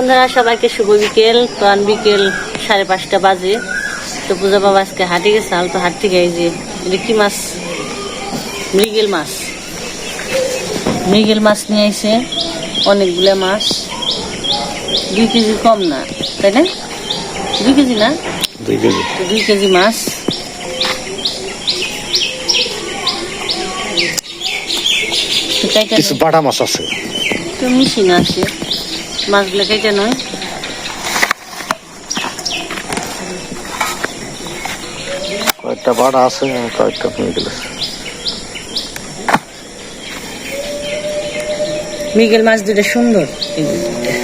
বন্ধুরা সবাইকে শুভ বিকেল। তো আন বিকেল সাড়ে পাঁচটা বাজে। তো পূজা বাবা আজকে হাটে গেছে তো হাট থেকে এই যে এটা কি মাছ মৃগেল মাছ। মৃগেল মাছ নিয়ে এসে অনেকগুলো মাছ। দুই কেজি কম না তাই না? দুই কেজি না? দুই কেজি। দুই কেজি মাছ। কিছু বাটা মাছ আছে। তো মেশিন আছে মাছগুলো কেটে নয়। কয়েকটা বাড়া আছে কয়েকটা মিগেল আছে। মৃগেল মাছ দুটো সুন্দর। এই দুটো।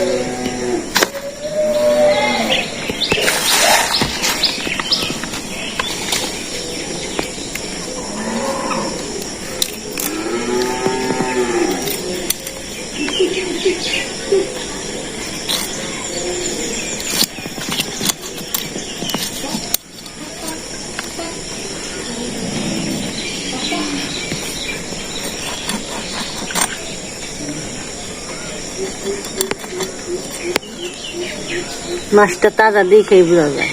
মাছটা তাজা দেখেই বোঝা যায়।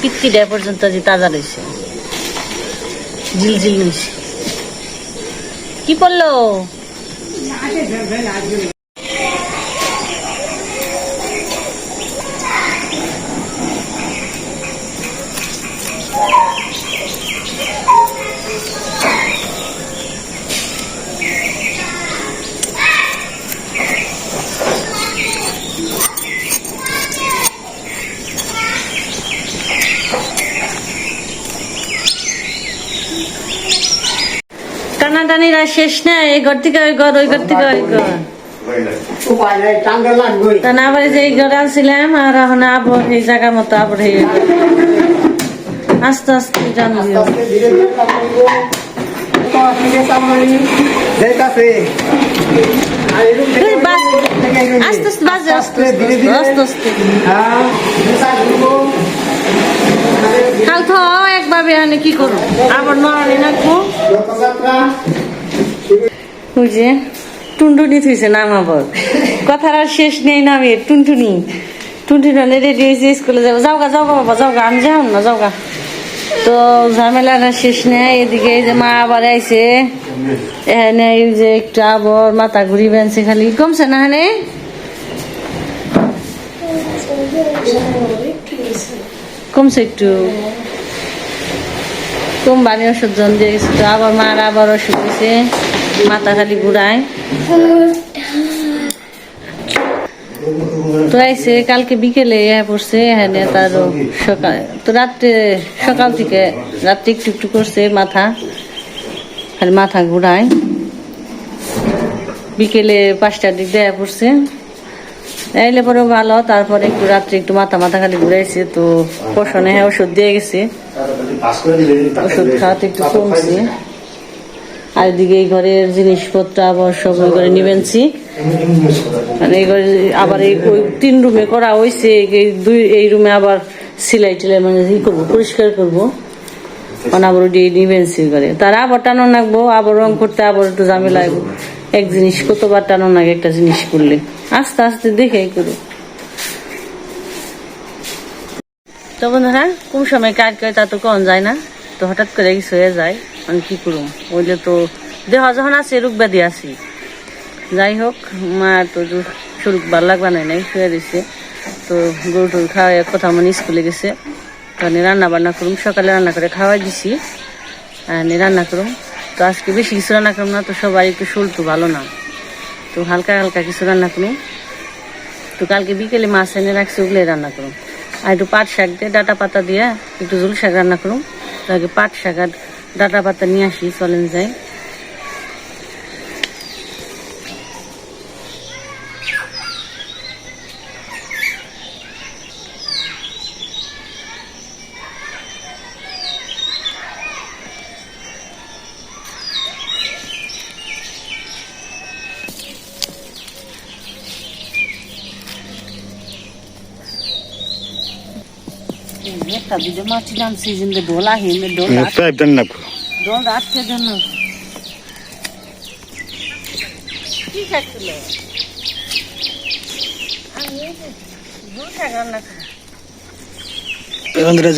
পিত্তিটা পর্যন্ত যে তাজা রয়েছে। ঝিলঝিল রয়েছে কি পড়ল? টানাটানিরা শেষ না এই ঘর থেকে ওই ঘর ওই ঘর থেকে ওই ঘর। নাই তা না আবার যে এই ঘরে আনছিলাম আর এখন আবার এই জায়গা মতো আবার হয়ে গেল আস্তে আস্তে জানবি আস্তে করি আর। আস্তে বাজে আস্তে আস্তে আস্তে কাল তো একভাবে কি করব? আবার নাকবো রথযাত্রা ওই যে টুনটুনি থুইছে, নাম আবার। কথার আর শেষ নেই নামে টুনটুনি। টুনটুনি রেডি হয়েছে, স্কুলে যাব। যাও গা যাও গা বাবা, যাও গা, আমি যাও না, যাও গা। তো ঝামেলাটা শেষ নেই। এদিকে এই যে মা আবার আইছে। এখানে এই যে একটু আবার, মাথা ঘুরি বেনছে খালি। কমছে না হানে কমছে একটু। কম বাড়ি ওষুধ তো আবার মার আবার ওষুধ দিয়েছে মাথা খালি ঘুরায়। তো আইসে কালকে বিকেলে ইয়ে পড়ছে, এখানে তার সকাল তো রাত্রে, সকাল থেকে রাত্রে একটু একটু করছে মাথা, খালি মাথা ঘুরায়। বিকেলে পাঁচটার দিক দেয়া পড়ছে। এলে পরেও ভালো, তারপরে একটু রাত্রে একটু মাথা মাথা খালি ঘুরাইছে, তো পোষণে হ্যাঁ ওষুধ দিয়ে গেছে। ওষুধ খাওয়াতে একটু কমছে। আর এদিকে এই ঘরের জিনিসপত্র আবার সব ওই ঘরে নিবেনছি মানে এই ঘরে আবার এই ওই তিন রুমে করা হয়েছে এই দুই, এই রুমে আবার সিলাই টিলাই মানে ই করব, পরিষ্কার করব। মানে আবার ওটি নিবেনছি ঘরে। তার আবার টানো নাকবো আবার রং করতে আবার একটু ঝামেলা লাগবো এক জিনিস, কতবার টানো নাগে একটা জিনিস করলে। আস্তে আস্তে দেখে করো। তো বন্ধুরা, কোন সময় কাজ করে তা তো কন যায় না, তো হঠাৎ করে কিছু হয়ে যায়, আমি কি করুম? ওইলে তো দেহ যখন আছে, রোগ ব্যাধি আছি। যাই হোক, মা তো শরীর ভালো লাগবা নাই নাই শুয়ে দিছে তো গরু টরু খাওয়াই কথা মানে স্কুলে গেছে। তো রান্না বান্না করুম, সকালে রান্না করে খাওয়াই দিছি। আর রান্না করুম। তো আজকে বেশি কিছু রান্না করুন না, তো সবাই একটু তো ভালো না। তো হালকা হালকা কিছু রান্না করুন তো কালকে বিকেলে মাছ এনে রাখছি ওগুলো রান্না করুন আর একটু পাট শাক দিয়ে ডাটা পাতা দিয়ে একটু ঝুল শাক রান্না করুন আগে পাট শাক আর ডাটা পাতা নিয়ে আসি, চলেন যাই।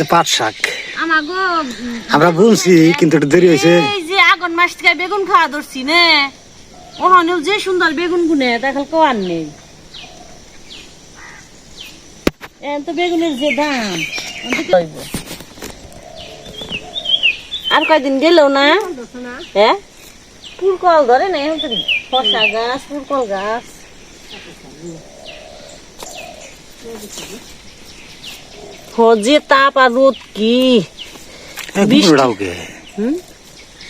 মাছ আমার বলছি কিন্তু একটু দেরি হয়েছে যে, আগুন মাস থেকে বেগুন খাওয়া ধরছি নে যে সুন্দর বেগুন গুনে দেখাল কোয়ার নেই তো বেগুনের যে দাম? আর কয়দিন গেলেও না? হ্যাঁ পুরকল ধরে না এখন তো ফসা গাছ পুরকল গাছ। হ, যে তাপ আর রোদ কি?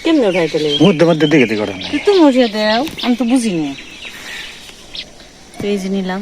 কেমনে উঠাইতে লেগে মধ্যে মধ্যে দেখে দেখে তুমি উঠিয়ে দেও আমি তো বুঝিনি। এই যে নিলাম।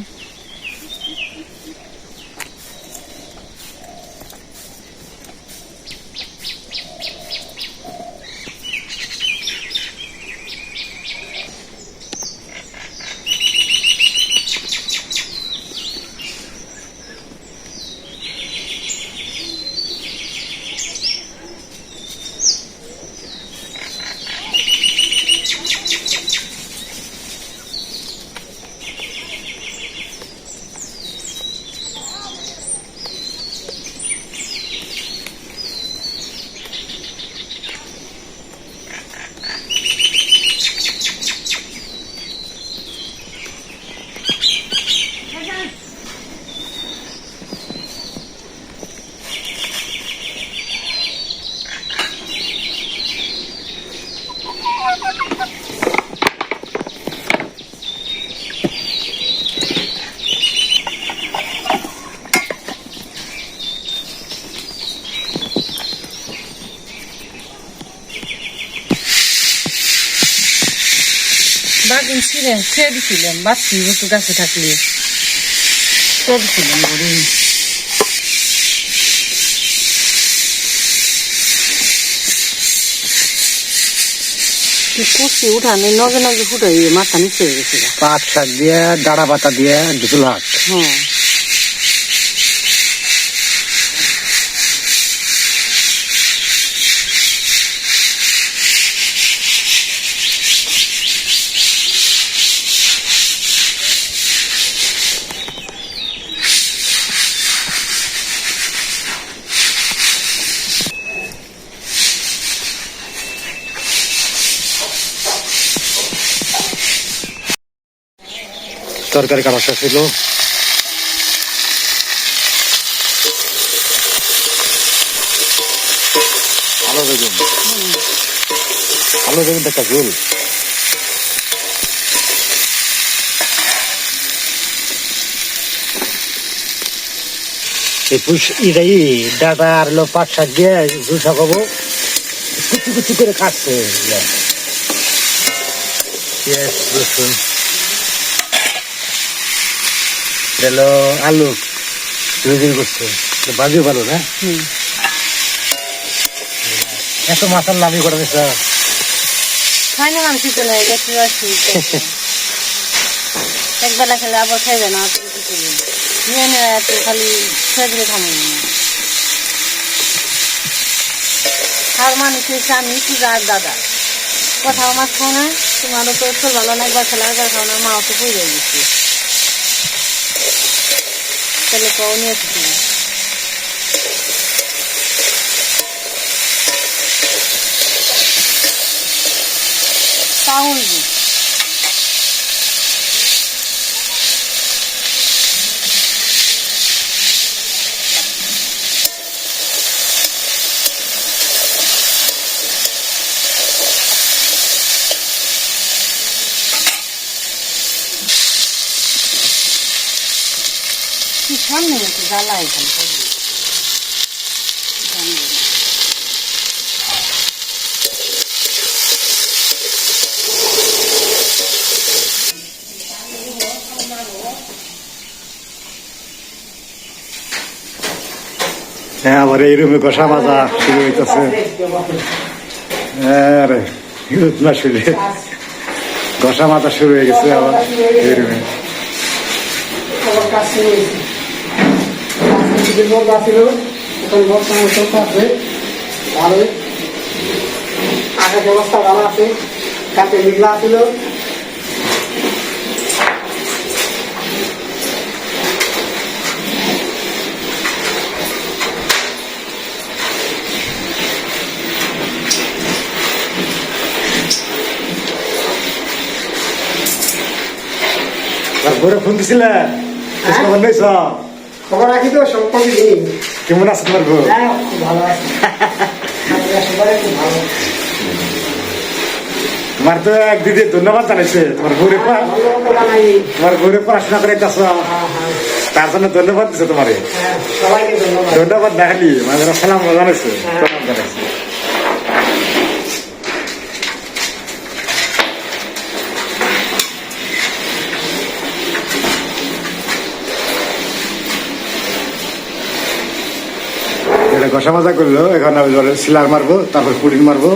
বাগুন কিনছিলেন খেয়ে দিছিলেন বাচ্চি একটু গাছে থাকলে। খেয়ে দিছিলেন গরু কুচি উঠানে নগে নগে ফুটাই মাথা নিচে হয়ে গেছে। পাট শাক দিয়ে ডাড়া পাতা দিয়ে দুটো হাট হ্যাঁ। তরকারি কাটা ছিল ভালো বেগুন। ভালো বেগুন একটা ঝোল। পাট শাক দিয়ে কুচি করে কাটছে এটা হলো আলু তৈরি করছে। বাজিও ভালো না? এত মাথার লাভই করে দিচ্ছে খাই না মানছি তো নাই একবেলা খেলে আবার খাইবে না অত কিছু করবে? না। নিয়ে নিয়ে এত খালি ছেড়ে দিলে খামো। আর মানুষ হচ্ছে আমি পূজা আর দাদা? কোথাও মাছ খাও না তোমারও তো ভালো না একবার খেলা একবার খাও না মাও তো পুজো গেছি। তাহলে কও নিয়ে এসেছি পাউল কি সামনে একটু জ্বালা এখানে হ্যাঁ আবার এই রুমে কষা মাজা শুরু হইতেছে। আরে হিরত না শুলে কষা মাজা শুরু হয়ে গেছে আবার এই রুমে। যে বোর্ড ওখানে আছে ভালো ভালো আছে কাছে মেঘলা আছিল আর ফোন দিছিলা? খবর নাই সব খবর রাখি তো সম্পর্কে দিন কেমন আছে তোমার বউ? হ্যাঁ খুব ভালো আছে। তোমার তো এক দিদি ধন্যবাদ জানাইছে। তোমার ঘুরে নাই তোমার ঘুরে পড়াশোনা করে যাচ্ছ হ্যাঁ হ্যাঁ। তার জন্য ধন্যবাদ দিছে তোমারে। হ্যাঁ ধন্যবাদ। দেখালি মানে সালাম জানাইছে। জানাইছে। ঘষা মাজা করল, এখন আমি ধরো সিলার মারবো, তারপর পুডিং মারবো।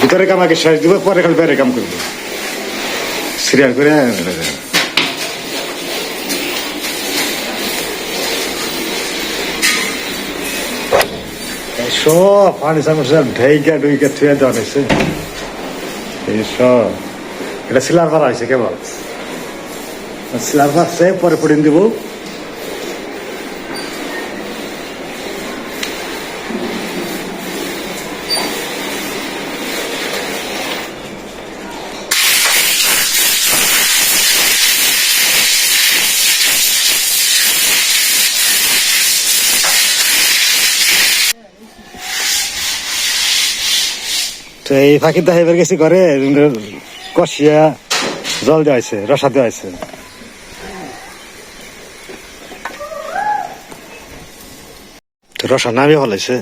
ভিতরে কাম আগে শেষ দিব, পরে খালি বাইরে কাম করব। সিরিয়াল করে সব সামনে সব ঢেইকা ডুইকা থুয়ে দেওয়া হয়েছে। সব। এটা সিলার মারা হয়েছে কেবল। সিলার মারছে পরে পুডিং দিব। তো এই ফাঁকি তো হেবার গেছি করে কষিয়া জল দেওয়া হয়েছে, রসা দেওয়া হয়েছে। রসা নামে হলাইছে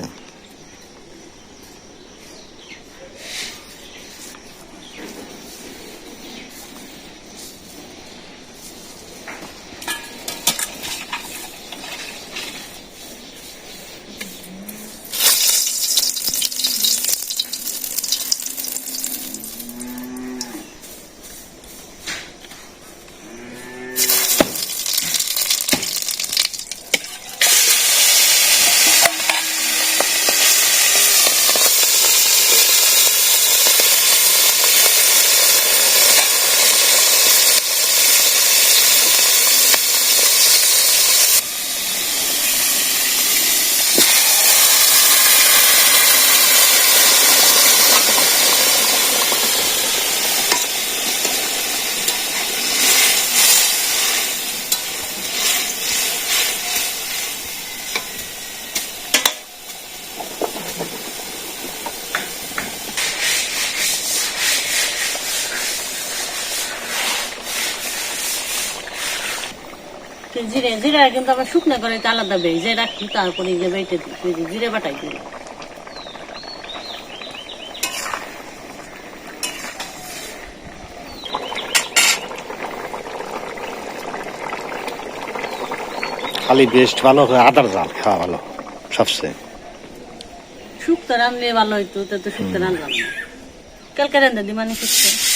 জিরে জিরা কিন্তু আবার শুকনো করে তো আলাদা বেজে রাখি তারপরে যে বেটে জিরে বাটাই দিই। খালি বেস্ট ভালো আদার জাল খাওয়া ভালো সবচেয়ে। শুক্তো রানলে ভালো হইতো তো তো শুক্তো রানলাম না। কালকে রান্ধা দি মানে শুক্তো।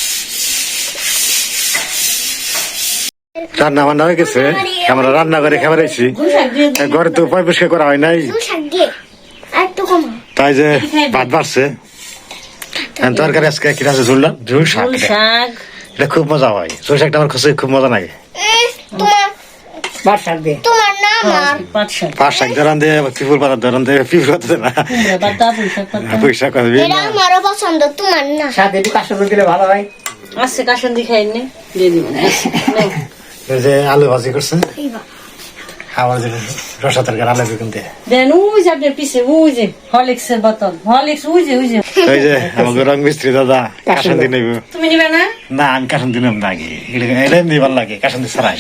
রান্না বান্না হয়ে গেছে। আমরা রান্না করে খাবার আইছি শাক দিয়ে দিই। ঘরে তো উপায় পরিষ্কার করা হয় নাই। তাই যে ভাত বাড়ছে। তরকারি আজকে কি আছে ঝুললাম ঝুল শাক। এটা। খুব মজা হয়। ঝুল শাকটা আমার কাছে খুব মজা লাগে। শাক দিয়ে। তোমার না আমার পাট শাক শাক ধরান দে পিপুল পাতা ধরান দে পিপুল পাতা না। কুমড়া পাতা পুঁই শাক পাতা। পয়সা কথা আমারও পছন্দ তোমার না সাথে একটু কাশন দিলে ভালো হয়। আসছে কাশন দি খাই দিয়ে দিবেন এই যে আলু ভাজি করছে। আমার যে রসা তরকারি আলু বেগুন দিয়ে। দেন ওই যে আপনার পিছে ওই যে হলিক্সের বোতল। হলিক্স ওই যে ওই যে। ওই যে আমাকে রং মিস্ত্রি দাদা কাশন দিয়ে নেব। তুমি নিবে না? না আমি কাশন দিন না আগে। এটা এটা এমনি ভালো লাগে কাশন দিয়ে ছাড়াই।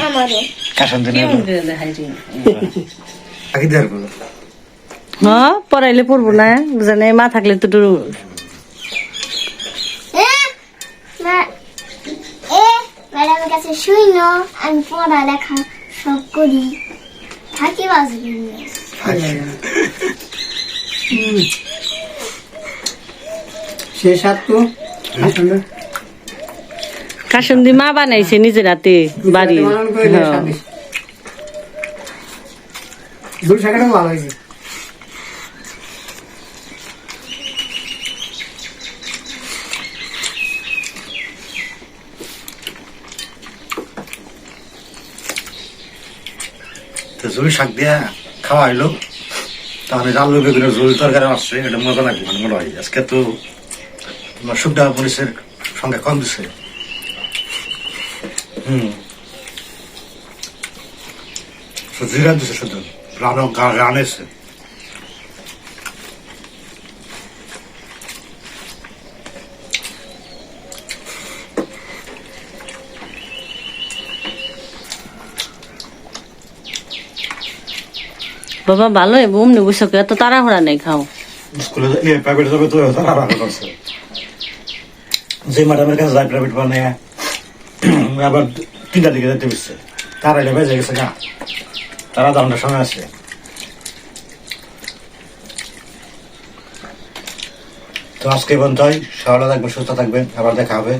আমারও। কাশন দিন কেমন করে দেখাই রে? আগে দিয়ে হ্যাঁ পড়াইলে পড়ব না বুঝানে মা থাকলে তো একটু এ, মা- এ ম্যাডামের কাছে শুই না আমি পড়ালেখা সব করি। থাকি বাজবি সে সাত তো? কাসন্দি মা বানাইছে নিজের হাতে বাড়ি। দুল শাকটাও ভালো হয়েছে। তো ঝুল শাক দিয়া খাওয়া হইল তাহলে আলু বেগুনের ঝুল তরকারি আসছে এটা মজা লাগবে মানে মনে হয়। আজকে তো তোমার সুবিধা পুলিশের সংখ্যা কম দিছে। হুম। জিরা দিছে শুধু রানো গান এসে বাবা ভালো বুম নেব সকে, এত তাড়াহুড়া নেই, খাও। স্কুলে এ প্রাইভেট যাবে তো রাখা করছে। যে ম্যাডামের কাছে যায় প্রাইভেট বানায় আবার তিনটা দিকে যেতে দিচ্ছে তারা এলে বেজে গেছে গা। তারা দামটার সময় আছে। তো আজকে বন্ধ হয় সকালে থাকবেন, সুস্থ থাকবেন। আবার দেখা হবে।